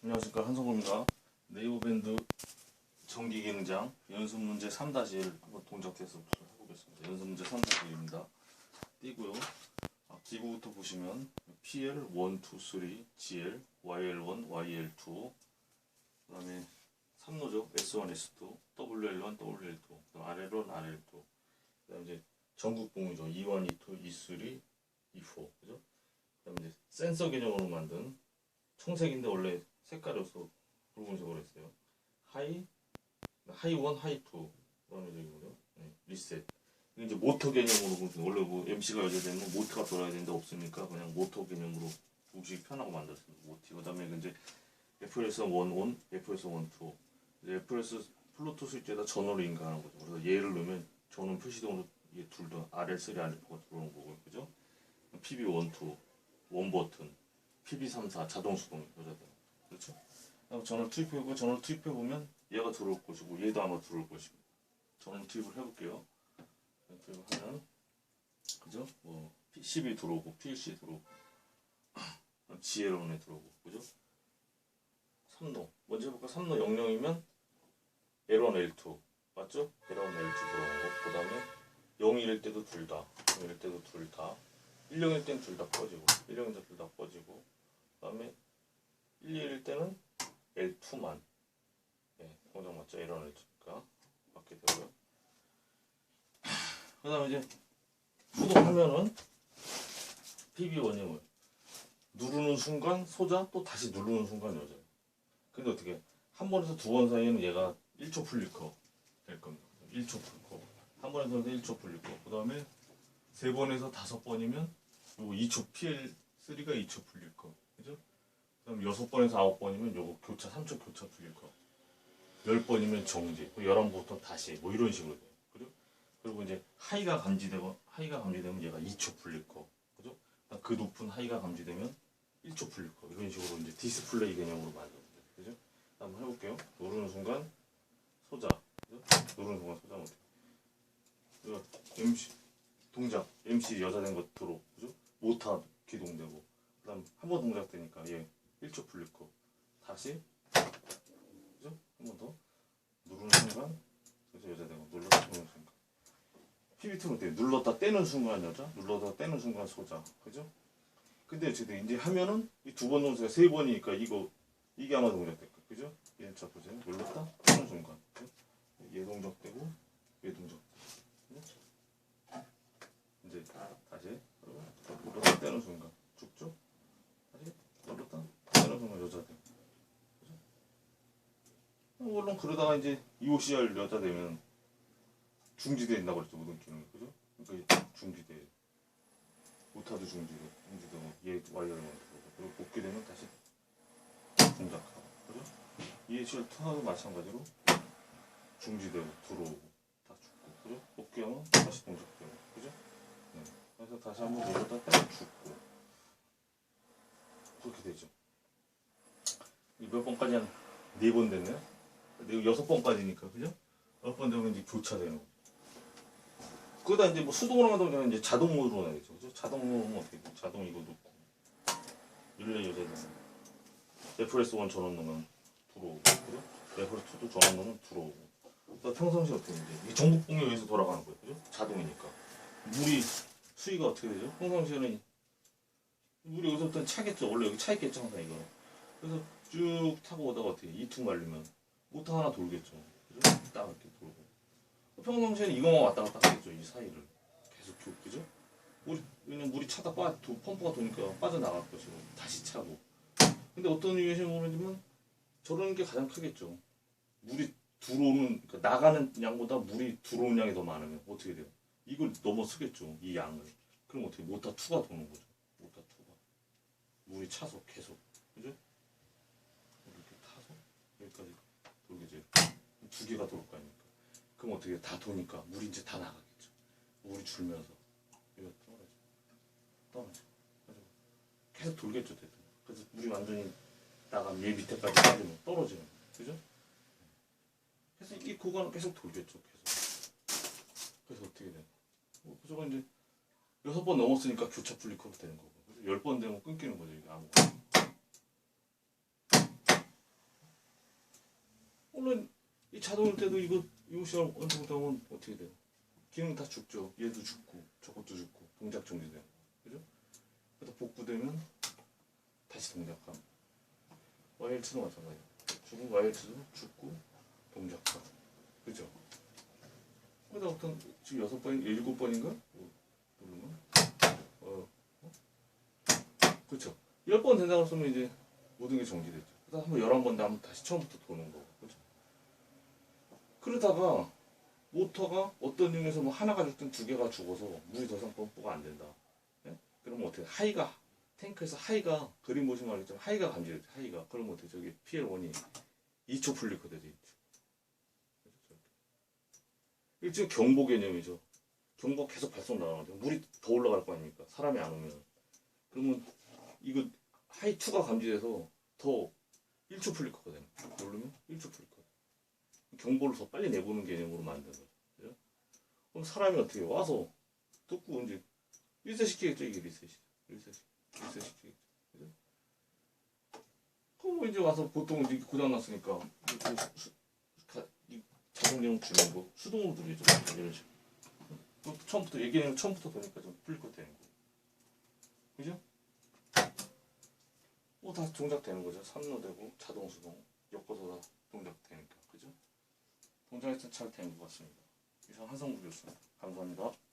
안녕하십니까 한성호입니다. 네이버 밴드 정기 기능장 연습 문제 3-1 한번 동작해서 해보겠습니다. 연습 문제 3-1입니다. 띄고요. 아, 기구부터 보시면 PL 1, 2, 3, GL, YL1, YL2 그 다음에 3노죠. S1, S2, WL1, WL2 그다음 RL1, RL2 그 다음 이제 전국봉이죠. E1, E2, E3, E4 그죠? 그 다음 이제 센서 개념으로 만든 청색인데 원래 색깔이어서 붉은색으로 했어요. 하이, 하이 원, 하이 투 그다음에? 네, 리셋. 이제 모터 개념으로 원래 뭐 MC가 열려되면 모터가 돌아야 되는데 없으니까 그냥 모터 개념으로 보기 편하고 만들었습니다. 모티. 그다음에 이제 FLS 1 온, FLS 1 2. 이제 FLS 플루투스 입자에다 전원을 인가하는 거죠. 그래서 얘를 넣으면 전원 표시등으로 이게 둘다 RL3, RL4가 들어오는 거고요. 그죠? PB 1 2, 원 버튼. PB34 자동 수동 여자들 그렇죠? 전원 투입해보고 전원 투입해보면 얘가 들어올 것이고 얘도 아마 들어올 것이고 전원 투입을 해볼게요 투입을 하면 그죠? 뭐 PCB 들어오고 PLC 들어오고 GL1에 들어오고 그죠? 3로 먼저 해볼까? 3로 00이면 L1, L2 맞죠? L1, L2 들어온 거그 다음에 0일일 때도 둘다 0일일 때도 둘다 1, 0일 때는 둘다 꺼지고 1, 0일 때둘다 꺼지고 그 다음에 1, 2일 때는 L2만 네, 공정 맞죠? L1, L2니까 맞게 되고요 그 다음에 이제 소독하면은 PB1이 뭐예요? 누르는 순간 소자 또 다시 누르는 순간 여자예요 근데 어떻게 한 번에서 두 번 사이에는 얘가 1초 풀릴 거될 겁니다 1초 풀고 한 번에서 1초 풀릴 거그 다음에 세 번에서 다섯 번이면 요거 2초 PL3가 2초 풀릴 거. 그다음 여섯 번에서 아홉 번이면 요거 교차 3초 교차 풀릴 거. 열 번이면 정지. 그 열한 번부터 다시 뭐 이런 식으로 돼요. 그죠? 그리고 이제 하이가 감지되고 하이가 감지되면 얘가 2초 풀릴 거. 그죠? 그다음 그 높은 하이가 감지되면 1초 풀릴 거. 이런 식으로 이제 디스플레이 개념으로 만들어요. 그죠? 한번 해볼게요. 누르는 순간 소자. 그죠? 누르는 순간 소자 어떻게? MC 동작 MC 여자 된것 들어 그죠? 모타 기동되고 그다음 한 번 동작 되니까 얘 1초 풀릴 거 다시 그죠? 한 번 더 누르는 순간 그죠 여자 되고 눌렀다 누르는 순간 PBT는 어때요? 눌렀다 떼는 순간 여자 눌렀다 떼는 순간 소자 그죠? 근데 어쨌든 이제 하면은 이 두 번 동작이 세 번이니까 이거 이게 아마 동작될 거예요 그죠? 얘자 보세요 눌렀다 떼는 순간? 얘 동작 되고 얘 동작 이제 다시 눌렀다 떼는 순간 죽죠? 다시 눌렀다 떼는 순간 여자 돼. 그죠? 물론 그러다가 이제 EOCR 여자 되면 중지돼 있다고 그랬죠 모든 기능이 그죠? 그러니까 중지돼 못하도 중지돼 중지되고 얘 와이어를 만들고 그리고 복귀 되면 다시 동작하고 그죠? EOCR 터널도 마찬가지로 중지되고 들어오고 다 죽고 그죠? 복귀하면 다시 동작되고 그죠? 네. 그래서 다시 한번 눌렀다 떼면 죽고 그렇게 되죠. 이몇 번까지 한 네 번 됐네요. 네 여섯 번까지니까 그죠? 여섯 번 되면 이제 교차되는 거. 그러다 이제 뭐 수동으로 하다 보면 이제 자동 모드로 나겠죠. 그죠? 자동 모드는 어떻게 돼? 자동 이거 놓고 릴레이 요새 되면 FS 1 전원 넣으면 들어오고 그죠? FS 2도 전원 넣으면 들어오고. 또 평상시 어떻게 이제 이게 전국봉에 의해서 돌아가는 거예요. 그죠? 자동이니까. 물이 수위가 어떻게 되죠? 평상시에는 물이 여기서부터 차겠죠. 원래 여기 차 있겠죠, 항상 이거. 그래서 쭉 타고 오다가 어떻게 이퉁 말리면 모터 하나 돌겠죠. 그죠? 딱 이렇게 돌고. 평상시에는 이거만 왔다 갔다 하겠죠. 이 사이를 계속 쭉, 그죠? 물이 왜냐면 물이 차다 빠 도, 펌프가 도니까 빠져나갈 것이고 다시 차고. 근데 어떤 이유인지 모르지만 저런 게 가장 크겠죠. 물이 들어오는 그러니까 나가는 양보다 물이 들어오는 양이 더 많으면 어떻게 돼요? 이걸 넘어서겠죠 이 양을 그럼 어떻게 모타 2가 도는 거죠 모타 2가 물이 차서 계속 그죠? 이렇게 타서 여기까지 돌겠죠 두 개가 돌 거 아닙니까 그럼 어떻게 다 도니까 물이 이제 다 나가겠죠 물이 줄면서 이거 떨어져 그죠? 계속 돌겠죠 대도 그래서 물이 완전히 나가면 얘 밑에까지 빠지면 떨어지는 거예요. 그죠? 그래서 이 구간은 계속 돌겠죠 계속 그래서 어떻게 돼? 뭐 저거 이제 여섯 번 넘었으니까 교차 풀리커로 되는 거고 열 번 되면 끊기는 거죠 이게 아무 자동일 때도 이거 이거 시간 어느 정도 하면 어떻게 돼요? 기능 다 죽죠. 얘도 죽고 저것도 죽고 동작 정지돼요. 그죠? 그래서 복구되면 다시 동작함. YLT도 마찬가지예요. 죽은 YLT도 죽고 동작함. 그죠? 그래서 어떤 지금 여섯 번, 일곱 번인가? 뭐, 누르면 어, 어? 그렇죠. 열 번 된다고 쓰면 이제 모든 게 정지됐죠. 그다음 한번 열한 번 나면 다시 처음부터 도는 거고, 그렇죠. 그러다가 모터가 어떤 중에서 뭐 하나가 죽든 두 개가 죽어서 물이 더 이상 펌프가 안 된다. 예? 그러면 어떻게 하이가 탱크에서 하이가 그림 보시면 알겠지만 하이가 감지됐죠. 하이가 그러면 어떻게 저기 PL1이 2초 풀릴 거죠. 2초. 이게 경보 개념이죠. 경보 계속 발송 나가는데 물이 더 올라갈 거 아닙니까? 사람이 안 오면. 그러면 이거 하이2가 감지돼서 더 1초 풀릴 거거든요. 누르면 1초 풀릴 거 경보를 더 빨리 내보는 개념으로 만든 거죠. 그죠? 그럼 사람이 어떻게 와서 뜯고 이제 리셋시키겠죠. 이게 리셋이. 리셋시. 리셋시키겠죠. 그죠? 그럼 뭐 이제 와서 보통 이제 고장났으니까 이 자동용 주는 거 수동으로 누르죠. 이런 식으로. 또 처음부터 얘기는 처음부터 보니까 좀 풀릴 것 되는 거. 그죠? 뭐다 동작되는 거죠. 삼로되고 자동 수동 엮어서 다 동작이 잘 되는 것 같습니다. 이상 한성국이었습니다. 감사합니다.